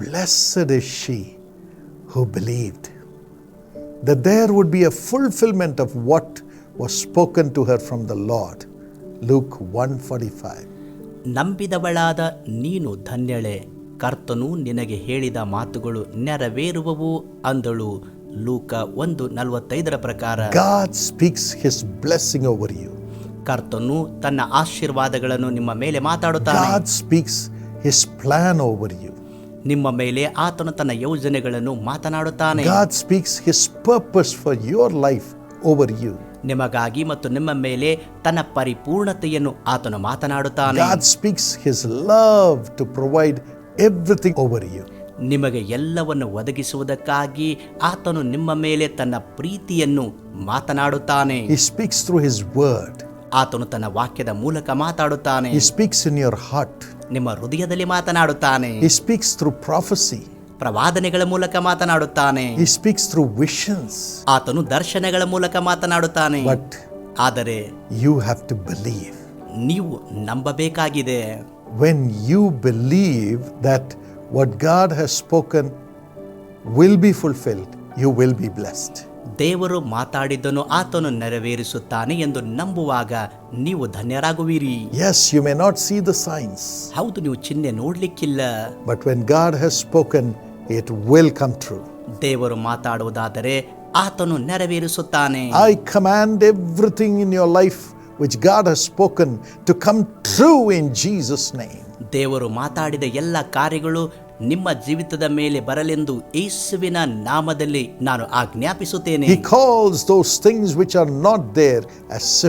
Blessed is she who believed that there would be a fulfillment of what was spoken to her from the Lord. Luke 145. ನಂಬಿದವಳಾದ ನೀನು ಧನ್ಯಳೆ ಕರ್ತನು ನಿನಗೆ ಹೇಳಿದ ಮಾತುಗಳು ನೆರವೇರುವವು ಅಂದಳು ಲೂಕ ಒಂದು ನಲವತ್ತೈದರ ಪ್ರಕಾರ God speaks his blessing over you. ಕರ್ತನು ತನ್ನ ಆಶೀರ್ವಾದಗಳನ್ನು ನಿಮ್ಮ ಮೇಲೆ ಮಾತಾಡುತ್ತಾನೆ God speaks his plan over you. ನಿಮ್ಮ ಮೇಲೆ ಆತನು ತನ್ನ ಯೋಜನೆಗಳನ್ನು ಮಾತನಾಡುತ್ತಾನೆ God speaks his purpose for your life over you. ನಿಮಗಾಗಿ ಮತ್ತು ನಿಮ್ಮ ಮೇಲೆ ತನ್ನ ಪರಿಪೂರ್ಣತೆಯನ್ನು ಆತನು ಮಾತನಾಡುತ್ತಾನೆ God speaks his love to provide everything over you. ನಿಮಗೆ ಎಲ್ಲವನ್ನು ಒದಗಿಸುವುದಕ್ಕಾಗಿ ಆತನು ನಿಮ್ಮ ಮೇಲೆ ತನ್ನ ಪ್ರೀತಿಯನ್ನು ಮಾತನಾಡುತ್ತಾನೆ He speaks through his word. ಆತನು ತನ್ನ ವಾಕ್ಯದ ಮೂಲಕ ಮಾತಾಡುತ್ತಾನೆ He speaks in your heart. ನಿಮ್ಮ ಹೃದಯದಲ್ಲಿ ಮಾತನಾಡುತ್ತಾನೆ. ಹಿ ಸ್ಪೀಕ್ಸ್ ಥ್ರೂ ಪ್ರೊಫೆಸಿ ಪ್ರವಾದನೆಗಳ ಮೂಲಕ ಮಾತನಾಡುತ್ತಾನೆ. ಹಿ ಸ್ಪೀಕ್ಸ್ ಥ್ರೂ ವಿಷನ್ಸ್ ಆತನು ದರ್ಶನಗಳ ಮೂಲಕ ಮಾತನಾಡುತ್ತಾನೆ. ಬಟ್ ಆದರೆ ಯು ಹ್ಯಾವ್ ಟು ಬಿಲೀವ್ ನೀವು ನಂಬಬೇಕಾಗಿದೆ. When you believe that what God has spoken will be fulfilled you will be blessed ದೇವರು ಮಾತಾಡಿದ್ದನ್ನು ಆತನು ನೆರವೇರಿಸುತ್ತಾನೆ ಎಂದು ನಂಬುವಾಗ ನೀವು ಧನ್ಯರಾಗುವಿರಿ. Yes you may not see the signs ಹೌದು ನೀವು ಚಿಹ್ನೆ ನೋಡ್ಲಿಕ್ಕಿಲ್ಲ. But when God has spoken it will come true ದೇವರು ಮಾತಾಡುವುದಾದರೆ ಆತನು ನೆರವೇರಿಸುತ್ತಾನೆ. I command everything in your life which God has spoken to come true in Jesus name. ದೇವರು ಮಾತಾಡಿದ ಎಲ್ಲ ಕಾರ್ಯಗಳು ನಿಮ್ಮ ಜೀವಿತದ ಮೇಲೆ ಬರಲೆಂದು ಏಸುವಿನ ನಾಮದಲ್ಲಿ ನಾನು ಆಜ್ಞಾಪಿಸುತ್ತೇನೆ. He calls are not there as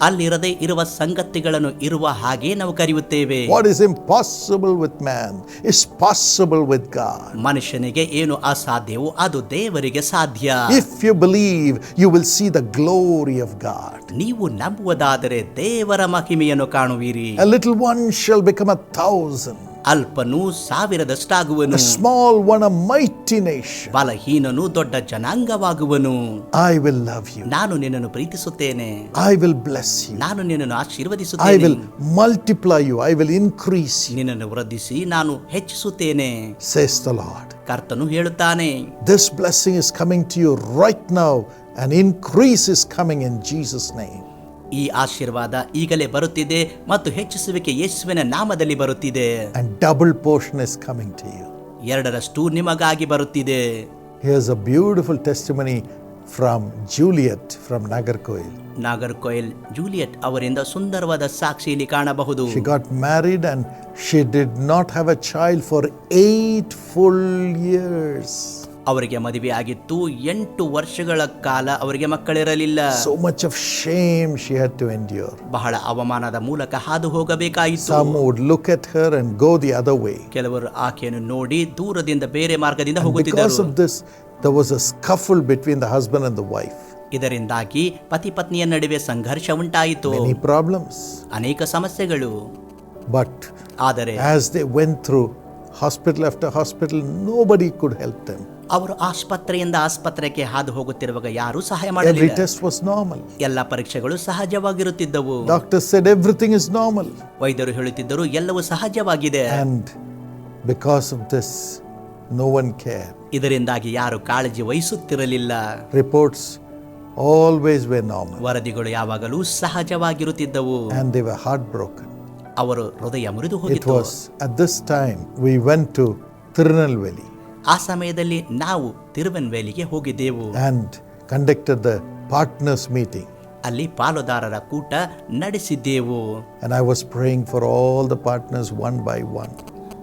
ಅಲ್ಲಿರದೇ ಇರುವ ಸಂಗತಿಗಳನ್ನು ಇರುವ ಹಾಗೆ ನಾವು ಕರೆಯುತ್ತೇವೆ. Impossible with man is possible with God ಮನುಷ್ಯನಿಗೆ ಏನು ಅಸಾಧ್ಯವೋ ಅದು ದೇವರಿಗೆ ಸಾಧ್ಯ. If you believe you will see the glory of God ನೀವು ನಂಬುವುದಾದರೆ ದೇವರ ಮಹಿಮೆಯನ್ನು ಕಾಣುವಿರಿ. Little one shall become a thousand ಅಲ್ಪನು ಸಾವಿರದಷ್ಟಾಗುವನು a small one a mighty nation. ಬಲಹೀನನು ದೊಡ್ಡ ಜನಾಂಗವಾಗುವನು I will love you. ನಾನು ನಿನ್ನನ್ನು ಪ್ರೀತಿಸುತ್ತೇನೆ I will bless you. ನಾನು ನಿನ್ನನ್ನು I ಆಶೀರ್ವದಿಸುತ್ತೇನೆ will multiply you. I will increase you, ನಿನ್ನನ್ನು ವೃದ್ಧಿಸಿ ನಾನು ಹೆಚ್ಚಿಸುತ್ತೇನೆ says the Lord. ಕರ್ತನು ಹೇಳುತ್ತಾನೆ This blessing is coming to you right now, and increase is coming in Jesus' name. ಈ ಆಶೀರ್ವಾದ ಈಗಲೇ ಬರುತ್ತಿದೆ ಮತ್ತು ಹೆಚ್ಚಿಸುವಿಕೆ ಯೇಸುವಿನ ನಾಮದಲ್ಲಿ ಬರುತ್ತಿದೆ And double portion is coming to you. ಎರಡರಷ್ಟು ನಿಮಗಾಗಿ ಬರುತ್ತಿದೆ Here's a beautiful testimony from Juliet from Nagarkoil. Nagercoil Juliet ಅವರಿಂದ ಸುಂದರವಾದ ಸಾಕ್ಷಿ ಇಲ್ಲಿ ಕಾಣಬಹುದು She got married and she did not have a child for eight full years. ಅವರಿಗೆ ಮದುವೆ ಆಗಿತ್ತು ಎಂಟು ವರ್ಷಗಳ ಕಾಲ ಅವರಿಗೆ ಮಕ್ಕಳಿರಲಿಲ್ಲ. So much of shame she had to endure ಬಹಳ ಅವಮಾನದ ಮೂಲಕ ಹಾದು ಹೋಗಬೇಕಾಯಿತು. Some would look at her and go the other way ಕೆಲವರು ಆಕೆಯನ್ನು ನೋಡಿ ದೂರದಿಂದ ಬೇರೆ ಮಾರ್ಗದಿಂದ ಹೋಗುತ್ತಿದ್ದರು. Because of this there was a scuffle between the husband and the wife ಇದರಿಂದಾಗಿ ಪತಿ ಪತ್ನಿಯ ನಡುವೆ ಸಂಘರ್ಷ ಉಂಟಾಯಿತು. ಮೆನಿ ಪ್ರಾಬ್ಲಮ್ಸ್ ಅನೇಕ ಸಮಸ್ಯೆಗಳು. ಬಟ್ ಆದರೆ as they went through hospital after hospital nobody could help them ಅವರು ಆಸ್ಪತ್ರೆಯಿಂದ ಆಸ್ಪತ್ರೆಗೆ ಹಾದು ಹೋಗುತ್ತಿರುವಾಗ ಯಾರು ಸಹಾಯ ಮಾಡಲಿಲ್ಲ. ಎಲ್ಲ ಪರೀಕ್ಷೆಗಳು ಸಹಜವಾಗಿರುತ್ತಿದ್ದವು. Doctor said everything is normal ವೈದ್ಯರು ಹೇಳುತ್ತಿದ್ದರು ಎಲ್ಲವೂ ಸಹಜವಾಗಿದೆ. And because of this no one care ಇದರಿಂದಾಗಿ ಯಾರು ಕಾಳಜಿ ವಹಿಸುತ್ತಿರಲಿಲ್ಲ. ರಿಪೋರ್ಟ್ಸ್ ಆಲ್ವೇಸ್ ವೇ ನಾರ್ಮಲ್ ವರದಿಗಳು ಯಾವಾಗಲೂ ಸಹಜವಾಗಿರುತ್ತಿದ್ದವು. And they were heart broken ಅವರು ಹೃದಯ ಮುರಿದು ಹೋಗಿತ್ತು. It was at this time we went to Tirunelveli ಆ ಸಮಯದಲ್ಲಿ ನಾವು ತಿರುವೆನ್ವೇಲಿಗೆ ಹೋಗಿದ್ದೆವು. ಅಂತ ಕಂಡಕ್ಟರ್ ದ ಪಾರ್ಟ್ನರ್ಸ್ ಮೀಟಿಂಗ್ ಅಲ್ಲಿ ಪಾಲುದಾರರ ಕೂಟ ನಡೆಸಿದ್ದೆವು. And I was praying for all the partners one by one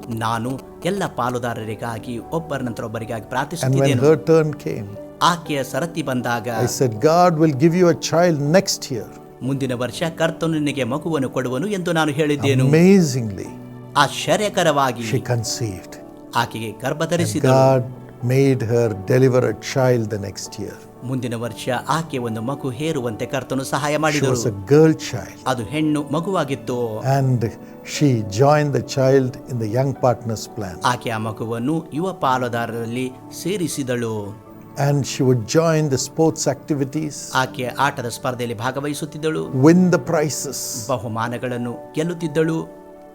ನಾನು ಎಲ್ಲ ಪಾಲುದಾರರಿಗಾಗಿ ಒಬ್ಬರ ನಂತರ ಒಬ್ಬರಿಗಾಗಿ ಪ್ರಾರ್ಥಿಸಿದ್ದೆ ಟರ್ನ್ ಕೈ ಆಕೆಯ ಸರತಿ ಬಂದಾಗ I a God will give you a child next year ಮುಂದಿನ ವರ್ಷ ಕರ್ತನು ನನಗೆ ಮಗುವನ್ನು ಕೊಡುವನು ಎಂದು ನಾನು ಹೇಳಿದ್ದೇನೆ. ಅಮೇಝಿಂಗ್ಲಿ ಆಶ್ಚರ್ಯಕರವಾಗಿ ಶ್ರೀ ಕನ್ಸೇವ್ ಆಕೆಗೆ ಗರ್ಭ ಧರಿಸಿದರು God made her deliver a child the next year. ಮುಂದಿನ ವರ್ಷ ಆಕೆ ಒಂದು ಮಗು ಹೇರುವಂತೆ ಕರ್ತನು ಸಹಾಯ She ಮಾಡಿದರು was a girl child. ಅದು ಹೆಣ್ಣು ಮಗುವಾಗಿತ್ತು And she joined the child in the young partners plan. ಆಕೆ ಆ ಮಗುವನ್ನು ಯುವ ಪಾಲುದಾರರಲ್ಲಿ ಸೇರಿಸಿದಳು And she would join the sports activities, ಆಕೆ ಆಟದ ಸ್ಪರ್ಧೆಯಲ್ಲಿ ಭಾಗವಹಿಸುತ್ತಿದ್ದಳು win the prizes. ಬಹುಮಾನಗಳನ್ನು ಗೆಲ್ಲುತ್ತಿದ್ದಳು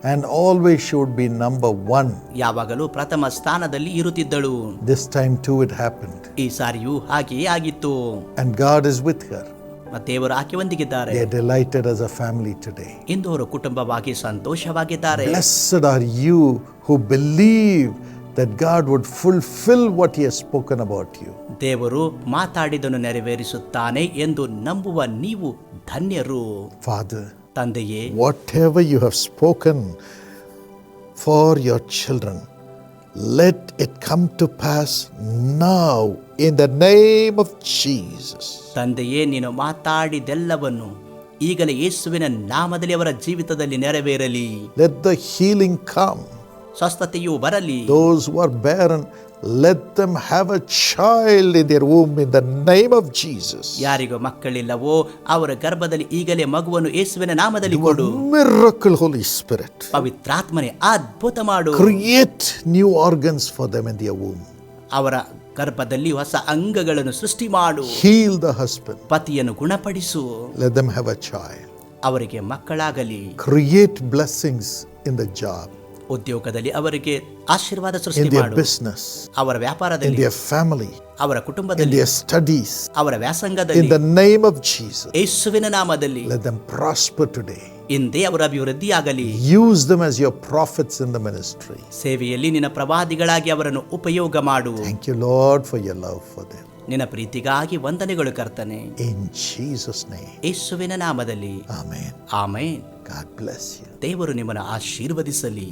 and always she would be number one. ಯಾವಾಗಲೂ ಪ್ರಥಮ ಸ್ಥಾನದಲ್ಲಿ ಇರುತ್ತಿದ್ದಳು This time too it happened. ಈ ಸಾರಿಯೂ ಹಾಗೆಯೇ ಆಗಿತ್ತು And God is with her. ಮತ್ತು ದೇವರು ಆಕೆಯೊಂದಿಗಿದ್ದಾರೆ They are delighted as a family today. ಇಂದು ಅವರು ಕುಟುಂಬವಾಗಿ ಸಂತೋಷವಾಗಿದ್ದಾರೆ Blessed are you who believe that God would fulfill what He has spoken about you. ದೇವರು ಮಾತಾಡಿದನು ನೆರವೇರಿಸುತ್ತಾನೆ ಎಂದು ನಂಬುವ ನೀವು ಧನ್ಯರು Father, ತಂದೆಯೇ whatever you have spoken for your children let it come to pass now in the name of Jesus. ತಂದೆಯೇ ನೀನು ಮಾತಾಡಿದೆಲ್ಲವನ್ನು ಈಗಲೇ ಯೇಸುವಿನ ನಾಮದಲ್ಲಿ ಅವರ ಜೀವಿತದಲ್ಲಿ ನೆರವೇರಲಿ ಲೆಟ್ ದ ಹೀಲಿಂಗ್ come. ಸ್ವಸ್ಥತೆಯು ಬರಲಿ Those who are barren, let them have a child in their womb in the name of Jesus. ಯಾರಿಗೂ ಮಕ್ಕಳಿಲ್ಲವೋ ಅವರ ಗರ್ಭದಲ್ಲಿ ಈಗಲೇ ಮಗುವನ್ನು ಯೇಸುವಿನ ನಾಮದಲ್ಲಿ Do a ಕೊಡು miracle, Holy Spirit. ಪವಿತ್ರಾತ್ಮನೆ ಅದ್ಭುತ ಮಾಡು Create new organs for them in their womb. ಅವರ ಗರ್ಭದಲ್ಲಿ ಹೊಸ ಅಂಗಗಳನ್ನು ಸೃಷ್ಟಿ ಮಾಡು Heal the husband. ಪತಿಯನ್ನು ಗುಣಪಡಿಸು Let them have a child. ಅವರಿಗೆ ಮಕ್ಕಳಾಗಲಿ Create blessings in the job, ಉದ್ಯೋಗದಲ್ಲಿ ಅವರಿಗೆ ಆಶೀರ್ವಾದ ಸೃಷ್ಟಿ ಬಿಸ್ನೆಸ್ ಅವರ ವ್ಯಾಪಾರದಲ್ಲಿ ಫ್ಯಾಮಿಲಿ ಅವರ ಕುಟುಂಬದಲ್ಲಿ ಸ್ಟಡೀಸ್ ಅವರ ವ್ಯಾಸಂಗದಲ್ಲಿ. ಯೇಸುವಿನ ನಾಮದಲ್ಲಿ. ಟುಡೇ ಅವರ ಅಭಿವೃದ್ಧಿಯಾಗಲಿ. Use them prophets in the ministry ಸೇವೆಯಲ್ಲಿ ನಿನ್ನ ಪ್ರವಾದಿಗಳಾಗಿ ಅವರನ್ನು ಉಪಯೋಗ ಮಾಡು. Thank you Lord for your love for they ನಿನ್ನ ಪ್ರೀತಿಗಾಗಿ ವಂದನೆಗಳು ಕರ್ತನೆ. ಇನ್ ಜೀಸಸ್ ನೇಮ್ ಯೇಸುವಿನ ನಾಮದಲ್ಲಿ. Amen amen. God bless you ದೇವರು ನಿಮ್ಮನ್ನ ಆಶೀರ್ವದಿಸಲಿ.